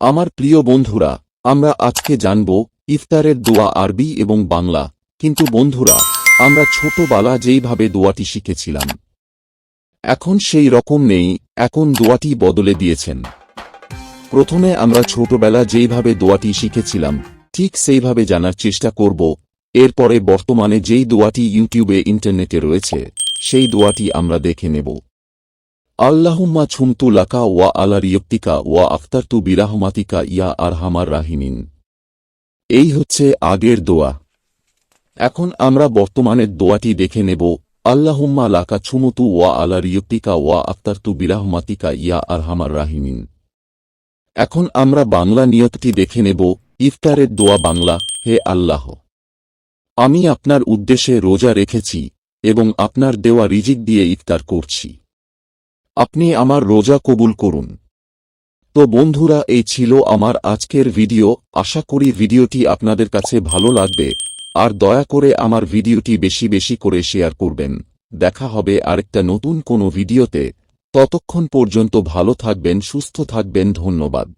আমার প্রিয় বন্ধুরা, আমরা আজকে জানব ইফতারের দোয়া আরবি এবং বাংলা। কিন্তু বন্ধুরা, আমরা ছোটবেলা যেইভাবে দোয়াটি শিখেছিলাম, এখন সেই রকম নেই, এখন দোয়াটি বদলে দিয়েছেন। প্রথমে আমরা ছোটবেলা যেইভাবে দোয়াটি শিখেছিলাম, ঠিক সেইভাবে জানার চেষ্টা করব। এরপরে বর্তমানে যেই দোয়াটি ইউটিউবে, ইন্টারনেটে রয়েছে, সেই দোয়াটি আমরা দেখে নেব। আল্লাহুম্মা ছুমতু লাকা ওয়া আলা রিয়ক্তিকা ওয়া আখতারতু বিরাহমাতিকা ইয়া আরহামার রাহিমিন। এই হচ্ছে আগের দোয়া। এখন আমরা বর্তমানের দোয়াটি দেখে নেব, আল্লাহুম্মা লাকা ছুমতু ওয়া আলা রিয়ক্তিকা ওয়া আখতারতু বিরাহমাতিকা ইয়া আরহামার রাহিমিন। এখন আমরা বাংলা নিয়তটি দেখে নেব, ইফতারের দোয়া বাংলা, হে আল্লাহ। আমি আপনার উদ্দেশ্যে রোজা রেখেছি এবং আপনার দেওয়া রিজিক দিয়ে ইফতার করছি। আপনি আমার রোজা কবুল করুন। তো বন্ধুরা, এই ছিল আমার আজকের ভিডিও। আশা করি ভিডিওটি আপনাদের কাছে ভালো লাগবে। আর দয়া করে আমার ভিডিওটি বেশি বেশি করে শেয়ার করবেন। দেখা হবে আরেকটা নতুন কোনো ভিডিওতে। ততক্ষণ পর্যন্ত ভালো থাকবেন, সুস্থ থাকবেন, ধন্যবাদ।